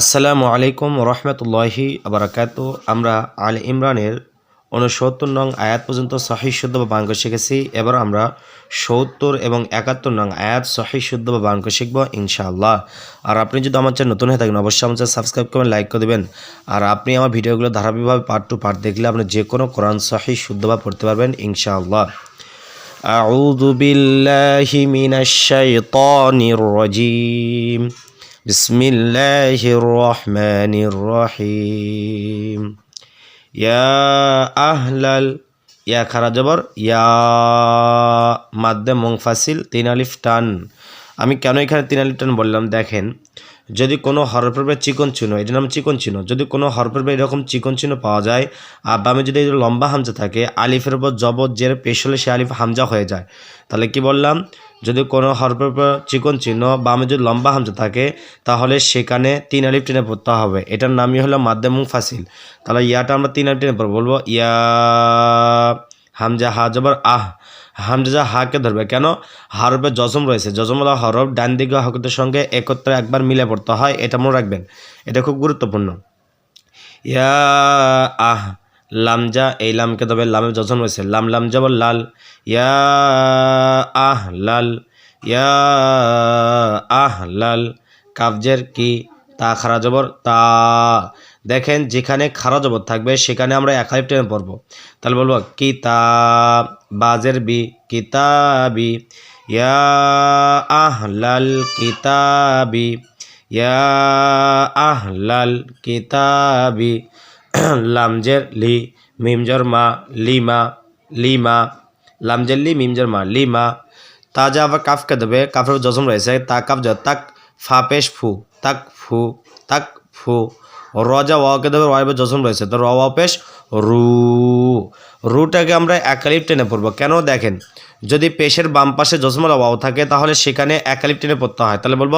আসসালামু আলাইকুম রহমতুল্লাহি আবরাকাত আমরা আল ইমরানের উনসত্তর নং আয়াত পর্যন্ত সহি শুদ্ধ বা বাংক শিখেছি। এবার আমরা সত্তর এবং একাত্তর নং আয়াত সহি শুদ্ধ বা বাংক শিখব ইনশাআল্লাহ। আর আপনি যদি আমার চ্যানেল নতুন হয়ে থাকেন, অবশ্যই আমার চ্যানেল সাবস্ক্রাইব করবেন, লাইক করে দেবেন। আর আপনি আমার ভিডিওগুলো ধারাবাহিকভাবে পার্ট টু পার্ট দেখলে আপনি যে কোনো কোরআন সহি শুদ্ধ বা পড়তে পারবেন ইনশাআল্লাহ। আউযু বিল্লাহি মিনাশ بسم الله الرحمن الرحيم يا أهل ال ইয়া খারা জবর ইয়া মাদ্দে মুংফাসিল তিন আলিফ টান আমি কেন এখানে তিন আলিফ টান বললাম দেখেন যদি কোনো হরফের পরে চিকন চিহ্ন এটার নাম চিকন চিহ্ন যদি কোনো হরফের পরে এরকম চিকন চিহ্ন পাওয়া যায় আর বামে যদি এই লম্বা হামজা থাকে আলিফের উপর জবর জের পেশ হলে সে আলিফ হামজা হয়ে যায় তাহলে কি বললাম যদি কোনো হরফের উপর চিকন চিহ্ন বামে যদি লম্বা হামজা থাকে, তাহলে সেখানে তিন আলিফ টেনে পড়তে হবে। এটার নামই হলো মাধ্যম ফাসিল। তাহলে ইয়াটা আমরা তিন আলিফ টেনে পড়ব। বলব, ইয়া হামজা হা জবর আহ। হামজা হাকে ধরবে। কেন? হরফে জজম রয়েছে। জজমলা হরফ, ডান দিকে হকতের সঙ্গে একত্রে একবার মিলে পড়তে হয়। এটা মনে রাখবেন। এটা খুব গুরুত্বপূর্ণ। ইয়া আহ। লামজা এই লামকে তবে লামে যজন রয়েছে। লাম লাম জবর লাল। ইয়া, আহ, লাল। ইয়া, আহ, লাল। কাবজের কি? তা খারা জবর, তা। দেখেন, যেখানে খারা জবর থাকবে, সেখানে আমরা এক হাইফ টেনে পড়ব। তাহলে বলব কিতা বাজের বি, কিতাবি। ইয়া, আহ, লাল, কিতাবি। ইয়া আহলাল কিতাবি। লামজের লি, মিমজর মা, লিমা লিমা, লামজের লি, মিমজর মা, লিমা। তাজা আবার কাফকে দেবে, কাফের জজম রয়েছে। তা কাফ জ তাক ফা পেশ ফু, তাক ফু তাক ফু। রজা ওয়াকে দেবে ওয়াইবে জজম রয়েছে। তো র পেশ রু। রুটাকে আমরা একালিপ টেনে পড়ব। কেন? দেখেন, যদি পেশের বাম পাশে জজমলা ওয়াও থাকে, তাহলে সেখানে একালিপ টেনে পড়তে হয়। তাহলে বলব,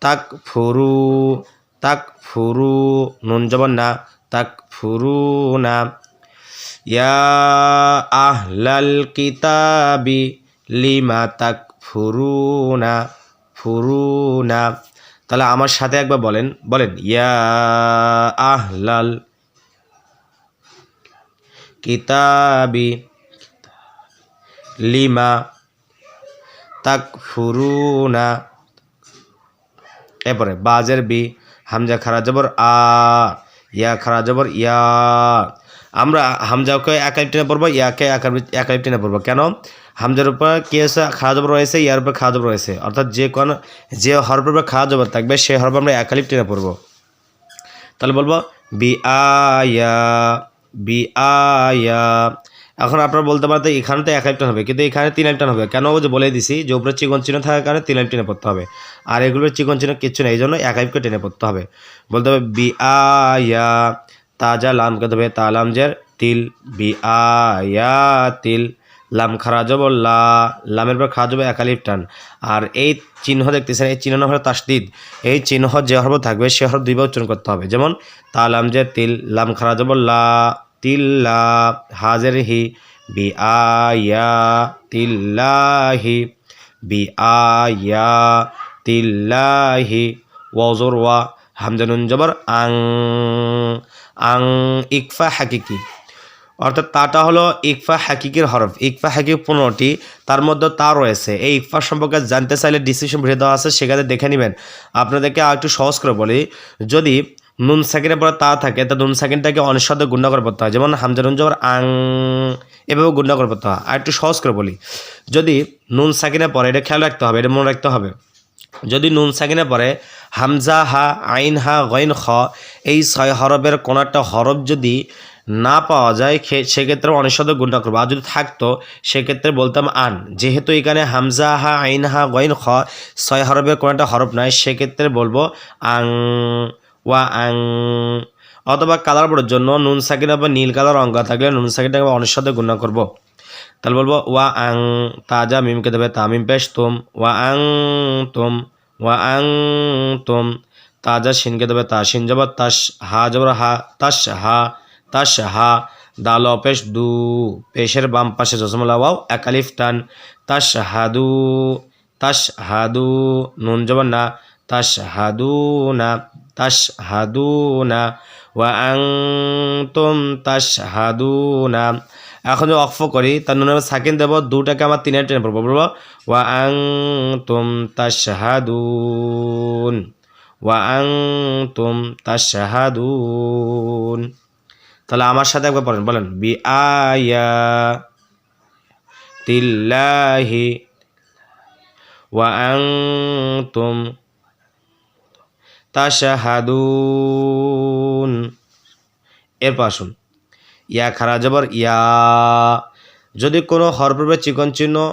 তাক ফুরু তাক ফুরু নুন জবর না তাক ফুরু না ইয়া আহলাল কিতাবি লিমা তাক ফুরুনা। ফুরুনা তাহলে আমার সাথে একবার বলেন বলেন, ইয়া আহলাল কিতাবি লিমা তাক ফুরুনা এরপরে বাজের বি, হামজা খারা জবর আ। ইয়া খারা জবর, ইয়া। আমরা হামজাকে একাই টেনে পড়ব, ইয়াকে একাই টেনে পড়ব। কেন? হামজার উপর কি খাওয়া জবর রয়েছে, ইয়ার উপর খাওয়া জবর রয়েছে। অর্থাৎ যে কোন যে হরপর উপর খাওয়া জবর থাকবে, সে হরপ আমরা একালিপ টেনে পড়ব। তাহলে বলব বি আয়া বি আয়া এখন আপনারা বলতে পারতেন এখানে তো এক টান হবে, কিন্তু এখানে তিন টান হবে। কেন যে বলে দিছি যে উপরে চিকন চিহ্ন থাকার কারণে তিন টেনে পড়তে হবে। আর এগুলোর চিকন চিহ্ন কিচ্ছু নেই, এই জন্য এক আইপকে টেনে পড়তে হবে। বলতে হবে বি আয়া তাজা লামকে দেবে তালামজের তিল বি আয়া তিল লাম খারা যাব লা, লামের পর খাওয়া যাবে একালিপ টান। আর এই চিহ্ন দেখতেছেন, এই চিহ্ন হলো তাসদিদ। এই চিহ্ন যে হরফ থাকবে, সে হরফ দুইবার উচ্চারণ করতে হবে। যেমন তালাম যে তিল, লাম খারা যাব লা তিল্লা হাজের হি বি আয়া তিল্লাহি বি আয়া তিল্লাহি ওয়াজর ওয়া হামজানুন জবর, আং আং, ইকফা হাকিকি। অর্থাৎ তাটা হলো ইকফা হাকিকির হরফ। ইকফা হাকিক পনেরোটি, তার মধ্যে তা রয়েছে। এই ইকফা সম্পর্কে জানতে চাইলে ডিসিশন দেওয়া আছে, সেখানে দেখে নেবেন। আপনাদেরকে আর একটু সহজ করে বলি, যদি নুন সাকিনের পরে তা থাকে, তা নুন সাকিনটাকে অনিঃশব্দে গুণা করে পড়তে হয়। যেমন হামজা নুন জবর আং এভাবে গুণা করে পড়তে হয়। আর একটু সহজ করে বলি, যদি নুন সাকিনের পরে, এটা খেয়াল রাখতে হবে, এটা মনে রাখতে হবে, যদি নুন সাকিনে পরে হামজা হা, আইন হা, গইন খ, এই ছয় হরফের কোনো একটা হরফ যদি না পাওয়া যায় সেক্ষেত্রে অনিঃশব্দ গুণটা করব। আর যদি থাকতো, সেক্ষেত্রে বলতাম আন। যেহেতু এখানে হামজা হা, আইন হা, গইন খ, ছয় হরফের কোনো একটা হরফ নাই, সেক্ষেত্রে বলব আং। ওয়া আং, অথবা কালার বোর্ডের জন্য নুন সাকিন বা নীল কালার অঙ্ক থাকলে নুন সাকিনটাকে সাথে গুণা করব। তাহলে বলব, ওয়া আং, তাজা মিমকে দেবে তামিম পেশ, তুম, ওয়া আং, তুম, ওয়া আং, তুম, তাজা শিনকে দেবে তা শিন জবর তাস হা জবর হা, তাস হা তাস হা, দাল অপেশ দু, পেশের বাম পাশে জসমলা ওয়াও একালিফ টান, তাস হাদু তাস হাদু নুন জবর না, তাস হাদু না তাশহাদুনা ওয়া আনতুম তাশহাদুনা। এখন যদি অক্ফ করি, তার নুনের সাকিন দেব, দুটাকে আমার তিনের টেনে পড়ব। বলব, ওয়া আনতুম তাশহাদুন, ওয়া আনতুম তাশহাদুন। তাহলে আমার সাথে একবার পড়েন, বলেন বি আয়া তিল্লাহি ওয়া আনতুম তাশাহাদুন। এরপর আসুন। ইয়া খারা জবর, ইয়া। যদি কোনো হরপ্রবে চিকন চিহ্ন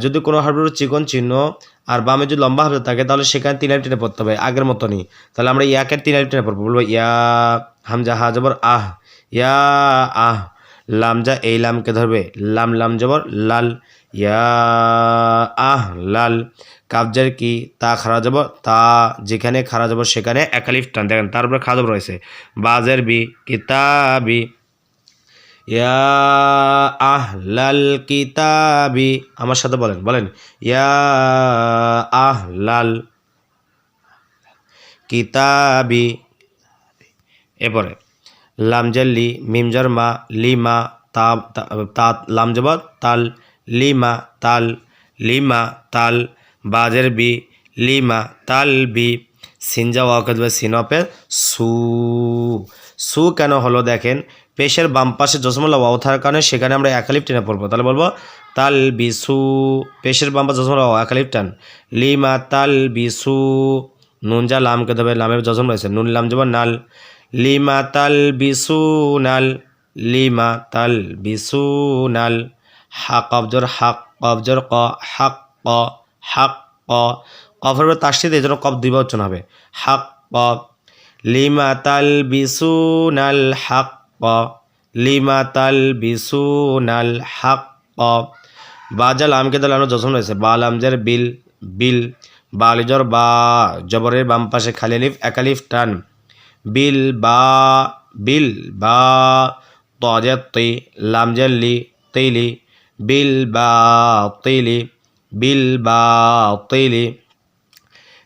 যদি কোনো হরপ্রবে চিকন চিহ্ন আর বামে যদি লম্বা হামজা থাকে, তাহলে সেখানে তিন আলিফ টেনে পড়তে হবে, আগের মতনই। তাহলে আমরা ইয়াকে তিন আলিফ টেনে পড়ব। বলব ইয়া, হামজা, হা জবর, আহ। ইয়া, আহ। লামজা এই লামকে ধরবে। লাম লাম জবর, লাল। ইয়া, আহ, লাল। কাবজার কি? তা খারা যাব, তা যেখানে খারা যাব সেখানে একালিফ টান। দেখেন তারপরে খাজব রয়েছে। বাজের বি, কিতাবি। ইয়া আহলাল কিতাবি। আমার সাথে বলেন বলেন। ইয়া আহলাল কিতাবি। এরপরে লামজাল্লি মিমজার মা লিমা তা যাব তাল লিমা তাল লিমা তাল বাজের বি, লিমা, তাল বি, সিনজা ওয়াকদ সিনপে সু। সু কেন হলো দেখেন, পেশের বাম পাশে জসমুল্লাহ ওয়াও থাকার কারণে সেখানে আমরা একালিপ টেনে পড়ব। তাহলে বলব, তাল বিসু পেশের বাম পাশে জসমুল্লাহ ওয়াও, একালিপ টান। লিমা, তাল বিসু নুন যা লামকে দেবে, লামের জসম রয়েছে, নুন লাম যাব নাল। লিমা, তাল বিসু নাল। লিমা, তাল বিসু নাল। হা কবজর হাক কবজর ক, হাক ক। হাক ক কফের উপর তাসিদ এই জন্য কব দুই বচন হবে। হাক ক লিমা তাল বিসু নাল হাক ক লিমা তাল বিসু নাল হাক ক বাজাল আমকে দাল আমরা জসম রয়েছে। বাল আমজের বিল বিল। বালিজর বা, জবরের বাম পাশে খালি আলিফ একালিফ টান। বিল বা বিল বা তজের তি লামজের লি তেলি বিল বা তেলি তেলি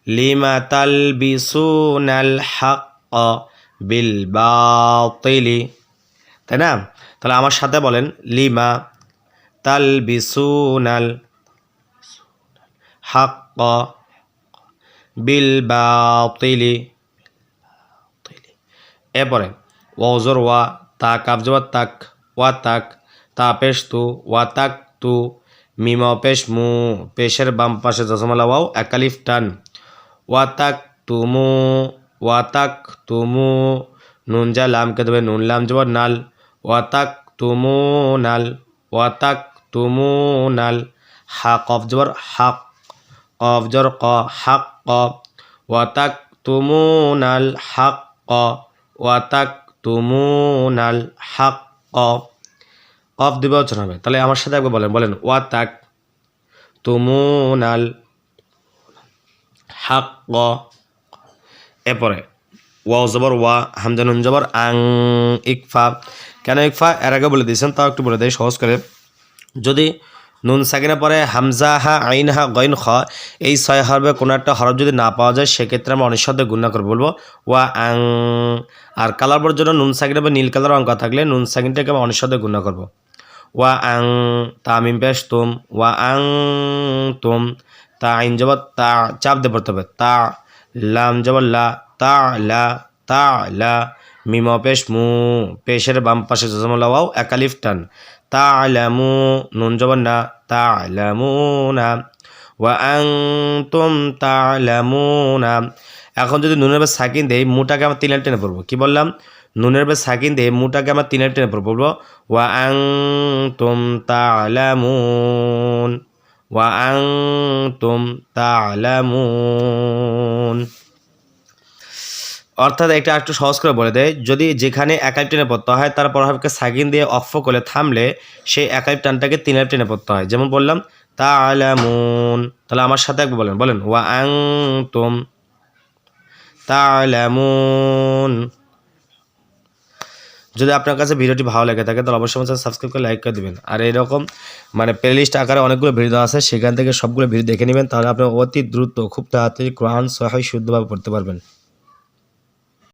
লিমা তালবিসুনাল হাক বিল বাতিলি তাই না? তাহলে আমার সাথে বলেন, লিমা তালবিসুনাল হাক বিল বাতিলি এরপরে ওজর ওয়া তা কাবজবা তাক, ওয়া তাক, তা পেশ তু, ওয়া তাক তু মিম পেশ, মু, পেশের বাম পাশে জসমালা ওয়াও, একালিফ, টান। ওয়া তাক তুমু ওয়া তাক তুমু, নুন যা লামকে দেবে, নুন লাম জবর নাল। ওয়া তাক তুমু, নাল। ওয়া তাক তুমু, নাল। হা, কফ জবর হাক, কফ ক, হাক, ক। ওয়া তাক তুমু, নাল, হাক, ক। ওয়া তাক তুমু, নাল, হাক, ক। কফ দিবে বচন হবে। তাহলে আমার সাথে একবার বলেন বলেন ওয়া তাক তুমু নাল হাক এরপরে ওয়া জবর, ওয়া হামজা নুন জবর, আং, ইকফা। কেন ইকফা? এর আগে বলে দিয়েছেন, তাও একটু বলে দেয় সহজ করে। যদি নুন সাকিনা পরে হামজা হা, আইন হা, গইন খ, এই ছয় হরবে কোনো একটা হরফ যদি না পাওয়া যায়, সেক্ষেত্রে আমরা অনিঃশব্দে গুণা করে বলব, ওয়া, আং। আর কালার জন্য নুন সাকিনা বা নীল কালার অঙ্ক থাকলে নুন সাকিনটাকে আমরা অনিঃশব্দে গুণা করব। ওয়া আং তা মিম পেশ তুম ওয়া আং তুম, তা আইন জবর তা, চাপ দিয়ে পড়তে হবে। তা, লাম জবর তা, লা তা, লা, মিম পেশ মু, পেশের বাম পাশে জজমলা ওয়াও একালিফ টান। তা আলামু নুন জবর না, তা আলামু না। ওয়া আং তুম, তা আলামু না। এখন যদি নুনের সাকিন দেই, মুটাকে আমরা তিন টেনে পড়ব। কি বললাম? নুনের বা সাকিন দিয়ে মুটাকে আমরা তিনের টেনে পড়ব। ওয়া আং তুম তা আলামুন ওয়া আং তুম তা আলামুন অর্থাৎ এটা একটু সহজ করে বলে দেয়, যদি যেখানে একাই টেনে পড়তে হয়, তার পরহাবকে সাকিন দিয়ে অফ করে থামলে সেই একাই টানটাকে তিনের টেনে পড়তে হয়। যেমন বললাম তা আলামুন তাহলে আমার সাথে একবার বলেন বলেন, ওয়া আং তুম তা আলামুন যদি আপনার কাছে ভিডিওটি ভালো লেগে থাকে, তাহলে অবশ্যই আমাদের সাবস্ক্রাইব করে লাইক করে দেবেন। আর এরকম মানে প্লেলিস্ট আকারে অনেকগুলো ভিডিও আছে, সেখান থেকে সবগুলো ভিডিও দেখে নেবেন, তাহলে আপনি অতি দ্রুত, খুব তাড়াতাড়ি কোরআন সহায় শুদ্ধভাবে পড়তে পারবেন।